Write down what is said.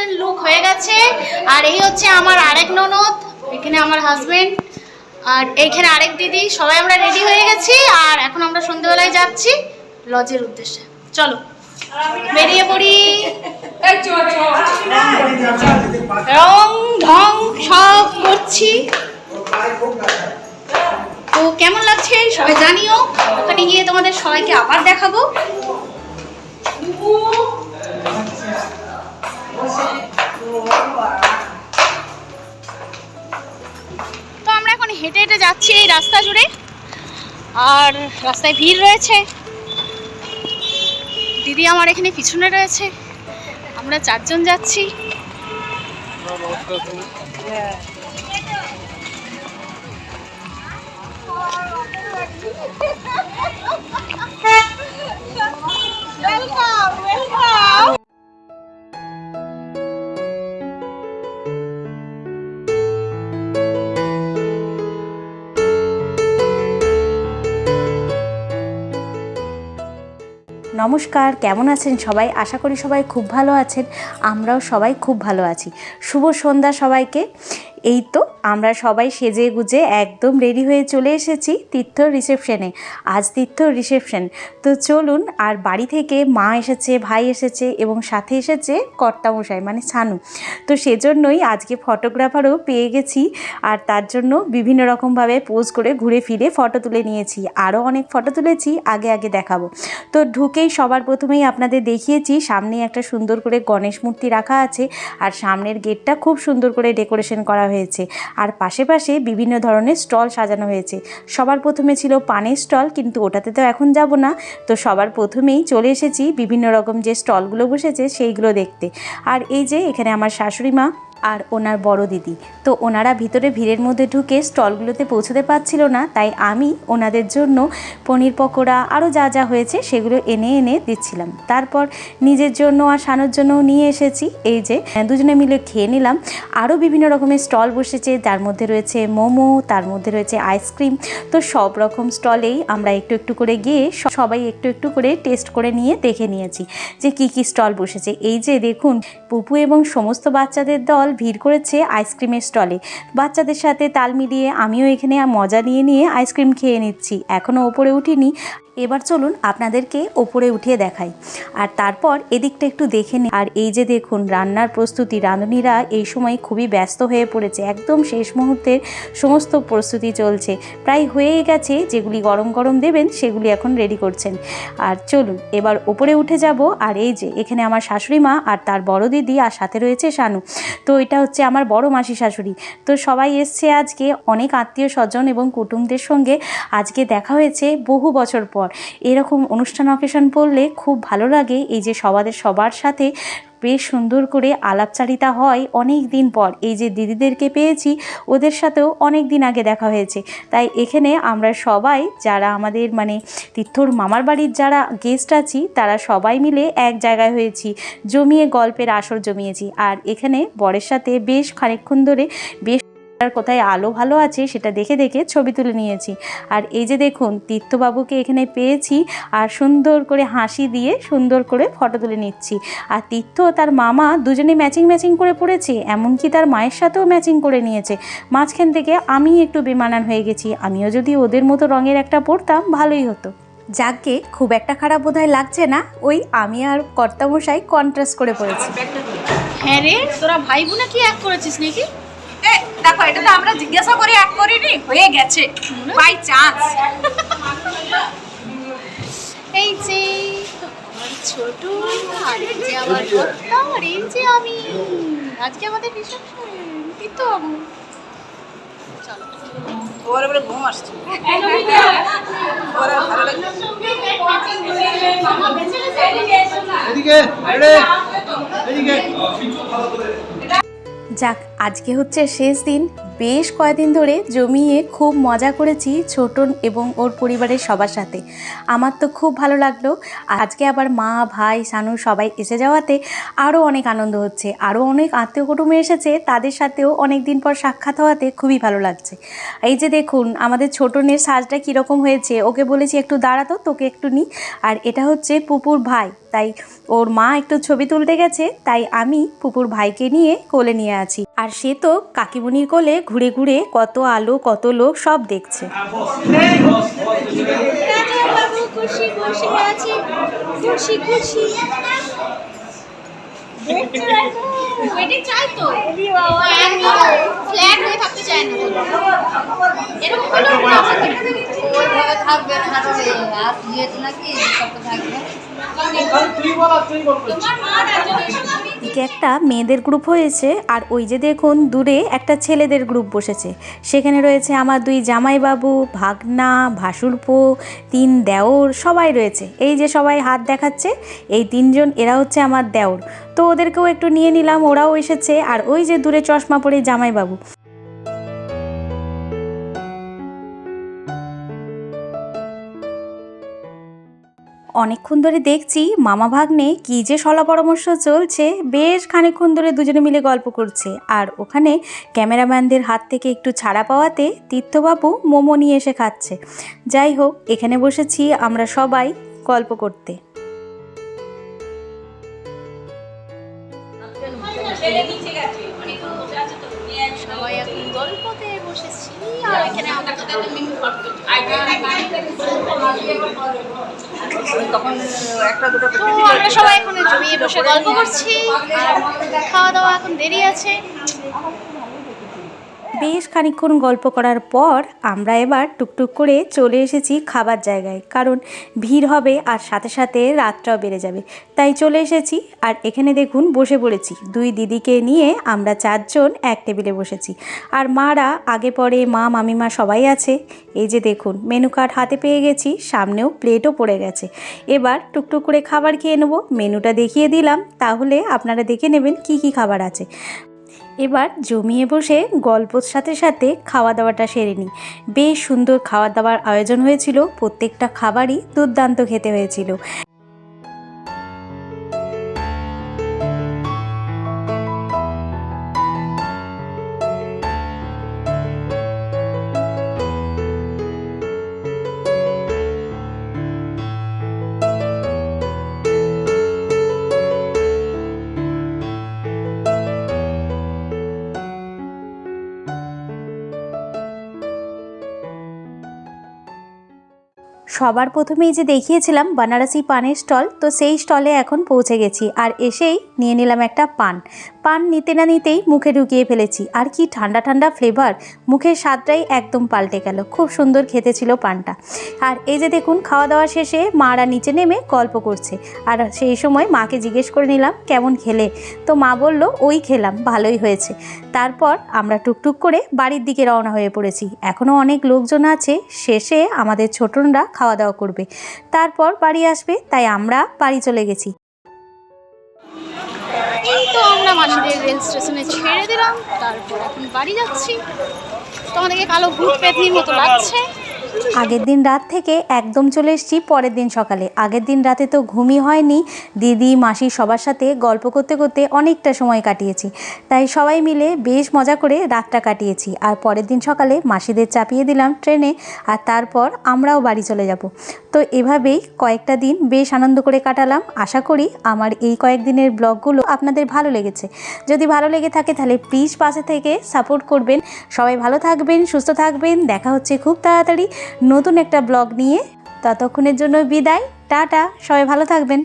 আমাদের লুক হয়ে গেছে। আর এই হচ্ছে আমার আরেক ননদ এখানে আমার হাজবেন্ড আর এইখানে আরেক দিদি। সবাই আমরা রেডি হয়ে গেছি আর এখন আমরা সন্ধ্যেবেলায় যাচ্ছি লজের উদ্দেশ্যে। চলো বেরিয়ে পড়ি। রং ঢং সব করছি। তো কেমন লাগছে? সবাই জানিও। ওখানে গিয়ে তোমাদের সবাইকে আবার দেখাবো। হেঁটে হেঁটে যাচ্ছি এই রাস্তা জুড়ে। আর রাস্তায় ভিড় রয়েছে। দিদি আমার এখানে পিছনে রয়েছে। আমরা চারজন যাচ্ছি। ওয়েলকাম নমস্কার, কেমন আছেন সবাই? আশা করি সবাই খুব ভালো আছেন। আমরাও সবাই খুব ভালো আছি। শুভ সন্ধ্যা সবাইকে। এই তো আমরা সবাই সেজে গুজে একদম রেডি হয়ে চলে এসেছি তীর্থ রিসেপশনে আজ তীর্থ রিসেপশন তো চলুন, আর বাড়ি থেকে মা এসেছে, ভাই এসেছে এবং সাথে এসেছে কর্তামশাই মানে ছানু। তো সেজন্যই আজকে ফটোগ্রাফারও পেয়ে গেছি আর তার জন্য বিভিন্ন রকমভাবে পোজ করে ঘুরে ফিরে ফটো তুলে নিয়েছি। আরও অনেক ফটো তুলেছি, আগে আগে দেখাবো। তো ঢুকেই সবার প্রথমেই আপনাদের দেখিয়েছি সামনে একটা সুন্দর করে গণেশ মূর্তি রাখা আছে আর সামনের গেটটা খুব সুন্দর করে ডেকোরেশন করা হয়েছে। আর পাশে পাশে বিভিন্ন ধরনের স্টল সাজানো হয়েছে। সবার প্রথমে ছিল পানের স্টল, কিন্তু ওটাতে তো এখন যাব না। তো সবার প্রথমেই চলে এসেছি বিভিন্ন রকম যে স্টলগুলো বসেছে সেইগুলো দেখতে। আর এই যে এখানে আমার শাশুড়ি মা আর ওনার বড় দিদি। তো ওনারা ভিতরে ভিড়ের মধ্যে ঢুকে স্টলগুলোতে পৌঁছতে পারছিল না, তাই আমি ওনাদের জন্য পনির পকোড়া আরও যা যা হয়েছে সেগুলো এনে এনে দিচ্ছিলাম। তারপর নিজের জন্য আর সানোর জন্যও নিয়ে এসেছি। এই যে, দুজনে মিলে খেয়ে নিলাম। আরও বিভিন্ন রকমের স্টল বসেছে, তার মধ্যে রয়েছে মোমো, তার মধ্যে রয়েছে আইসক্রিম। তো সব রকম স্টলেই আমরা একটু একটু করে গিয়ে সবাই একটু একটু করে টেস্ট করে নিয়ে দেখে নিয়েছি যে কি কি স্টল বসেছে। এই যে দেখুন, পুপু এবং সমস্ত বাচ্চাদের দল ভিড় করেছে আইসক্রিমের স্টলে। বাচ্চাদের সাথে তাল মিলিয়ে আমিও এখানে মজা নিয়ে নিয়ে আইসক্রিম খেয়ে নিচ্ছি। এখনও ওপরে উঠিনি। এবার চলুন আপনাদেরকে ওপরে উঠিয়ে দেখাই। আর তারপর এদিকটা একটু দেখে নিই। আর এই যে দেখুন, রান্নার প্রস্তুতি, রাঁধুনিরা এই সময় খুবই ব্যস্ত হয়ে পড়েছে। একদম শেষ মুহূর্তের সমস্ত প্রস্তুতি চলছে। প্রায় হয়েই গেছে, যেগুলি গরম গরম দেবেন, সেগুলি এখন রেডি করছেন। আর চলুন, এবার ওপরে উঠে যাব। আর এই যে, এখানে আমার শাশুড়ি মা আর তার বড় দিদি আর সাথে রয়েছে শানু। তো এটা হচ্ছে আমার বড় মাসি শাশুড়ি। তো সবাই এসছে আজকে, অনেক আত্মীয় স্বজন এবং কুটুমদের সঙ্গে। আজকে দেখা হয়েছে বহু বছর পর। এরকম অনুষ্ঠান অকেশন পড়লে খুব ভালো লাগে। এই যে সবাদের সবার সাথে বেশ সুন্দর করে আলাপচারিতা হয় অনেক দিন পর। এই যে দিদিদেরকে পেয়েছি, ওদের সাথেও অনেক দিন আগে দেখা হয়েছে। তাই এখানে আমরা সবাই যারা আমাদের মানে তীর্থর মামার বাড়ির যারা গেস্ট আছি, তারা সবাই মিলে এক জায়গায় হয়েছি। জমিয়ে গল্পের আসর জমিয়েছি। আর এখানে বরের সাথে বেশ খানিকক্ষণ ধরে বেশ আর কোথায় আলো ভালো আছে সেটা দেখে দেখে ছবি তুলে নিয়েছি। আর এই যে দেখুন, তীর্থবাবুকে এখানে পেয়েছি আর সুন্দর করে হাসি দিয়ে সুন্দর করে ফটো তুলে নিচ্ছি। আর তীর্থ তার মামা দুজনে ম্যাচিং ম্যাচিং করে পড়েছে, এমনকি তার মায়ের সাথেও ম্যাচিং করে নিয়েছে। মাঝখান থেকে আমি একটু বেমানান হয়ে গেছি, আমিও যদি ওদের মতো রঙের একটা পরতাম ভালোই হতো। যাকে খুব একটা খারাপ বোধহয় লাগছে না, ওই আমি আর কর্তামশাই কন্ট্রাস্ট করে পড়েছি। হ্যাঁ রে, তোরা ভাই বোনা কি এক করেছিস নাকি? দেখো এটা তো আমরা জিজ্ঞাসা করে এক করিনি হয়ে গেছে। By chance. এই যে আমার ছোট আর এই যে আমার আর এই যে আমি। আজকে আমাদের রিসেপশন বাবু চলো। ওর উপরে ঘুম আসছে। ওর ভালো লাগছে এদিকে এদিকে। যাক আজকে হচ্ছে শেষ দিন। বেশ কয়েকদিন ধরে জমিয়ে খুব মজা করেছি ছোটন এবং ওর পরিবারের সবার সাথে। আমার তো খুব ভালো লাগল। আজকে আবার মা, ভাই, সানু সবাই এসে যাওয়াতে আরও অনেক আনন্দ হচ্ছে। আরও অনেক আত্মীয় কুটুমে এসেছে। তাদের সাথেও অনেক দিন পর সাক্ষাৎ হওয়াতে খুবই ভালো লাগছে। এই যে দেখুন, আমাদের ছোটনের সাজটা কীরকম হয়েছে, ওকে বলেছি একটু দাঁড়াতো তোকে একটু নিই আর এটা হচ্ছে পুপুর ভাই। তাই ওর মা একটু ছবি তুলতে গেছে, তাই আমি পুপুর ভাইকে নিয়ে কোলে নিয়ে আছি। আর সে তো কাকিমণির কোলে ঘুরে ঘুরে কত আলো কত লোক সব দেখছে। থাকবে এদিকে একটা মেয়েদের গ্রুপ হয়েছে আর ওই যে দেখুন দূরে একটা ছেলেদের গ্রুপ বসেছে। সেখানে রয়েছে আমার দুই জামাইবাবু, ভাগনা, ভাসুরপো, তিন দেওর সবাই রয়েছে। এই যে সবাই হাত দেখাচ্ছে, এই তিনজন এরা হচ্ছে আমার দেওর। তো ওদেরকেও একটু নিয়ে নিলাম, ওরাও এসেছে আর ওই যে দূরে চশমা পরে জামাইবাবু। অনেকক্ষণ ধরে দেখছি মামা ভাগ্নে কী যে সলা পরামর্শ চলছে, বেশ খানিকক্ষণ ধরে দুজনে মিলে গল্প করছে। আর ওখানে ক্যামেরাম্যানদের হাত থেকে একটু ছাড়া পাওয়াতে তীর্থবাবু মোমো নিয়ে এসে খাচ্ছে। যাই হোক, এখানে বসেছি আমরা সবাই গল্প করতে। সবাই এখন গল্পতে বসেছি। আর এখানে আমাদের তখন একটা দুটো তো আমরা সবাই এখন জমিয়ে বসে গল্প করছি খাওয়া দাওয়া এখন দেরি আছে। বেশ খানিকক্ষণ গল্প করার পর আমরা এবার টুকটুক করে চলে এসেছি খাবার জায়গায়, কারণ ভিড় হবে আর সাথে সাথে রাতটাও বেড়ে যাবে। তাই চলে এসেছি আর এখানে দেখুন বসে পড়েছি। দুই দিদিকে নিয়ে আমরা চারজন এক টেবিলে বসেছি। আর মারা, আগে পরে মা, মামিমা সবাই আছে। এই যে দেখুন, মেনু কার্ড হাতে পেয়ে গেছি, সামনেও প্লেটও পড়ে গেছে। এবার টুকটুক করে খাবার খেয়ে নেব। মেনুটা দেখিয়ে দিলাম, তাহলে আপনারা দেখে নেবেন কি কি খাবার আছে। এবার জমিয়ে বসে গল্পর সাথে সাথে খাওয়া দাওয়াটা সেরে নিই। বেশ সুন্দর খাওয়া দাওয়ার আয়োজন হয়েছিল, প্রত্যেকটা খাবারই দুর্দান্ত খেতে হয়েছিল। সবার প্রথমেই যে দেখিয়েছিলাম বানারসি পানের স্টল, তো সেই স্টলে এখন পৌঁছে গেছি আর এসেই নিয়ে নিলাম একটা পান। পান নিতে না নিতেই মুখে ঢুকিয়ে ফেলেছি। আর কি ঠান্ডা ঠান্ডা ফ্লেভার মুখের স্বাদটাই একদম পাল্টে গেল। খুব সুন্দর খেতে ছিল পানটা। আর এই যে দেখুন, খাওয়া দাওয়া শেষে মারা নিচে নেমে গল্প করছে। আর সেই সময় মাকে জিজ্ঞেস করে নিলাম, কেমন খেলে? তো মা বলল, ওই খেলাম, ভালোই হয়েছে। তারপর আমরা টুকটুক করে বাড়ির দিকে রওনা হয়ে পড়েছি। এখনও অনেক লোকজন আছে, শেষে আমাদের ছোটনরা খাওয়া দাওয়া করবে। তারপর বাড়ি আসবে, তাই আমরা বাড়ি চলে গেছি। তো আমরা রেল স্টেশনে ছেড়ে দিলাম, তারপর এখন বাড়ি যাচ্ছি। তোমাদেরকে কালো ভূত পেতনির মতো লাগছে। আগের দিন রাত থেকে একদম চলে এসেছি পরের দিন সকালে। আগের দিন রাতে তো ঘুমই হয়নি। দিদি, মাসি সবার সাথে গল্প করতে করতে অনেকটা সময় কাটিয়েছি। তাই সবাই মিলে বেশ মজা করে রাতটা কাটিয়েছি। আর পরের দিন সকালে মাসিদের চাপিয়ে দিলাম ট্রেনে আর তারপর আমরাও বাড়ি চলে যাব। তো এভাবেই কয়েকটা দিন বেশ আনন্দ করে কাটালাম। আশা করি আমার এই কয়েকদিনের ব্লগগুলো আপনাদের ভালো লেগেছে। যদি ভালো লেগে থাকে তাহলে প্লিজ পাশে থেকে সাপোর্ট করবেন। সবাই ভালো থাকবেন, সুস্থ থাকবেন। দেখা হচ্ছে খুব তাড়াতাড়ি। নতুন একটা ব্লগ নিয়ে ততক্ষণের জন্য বিদায় টাটা সবাই ভালো থাকবেন।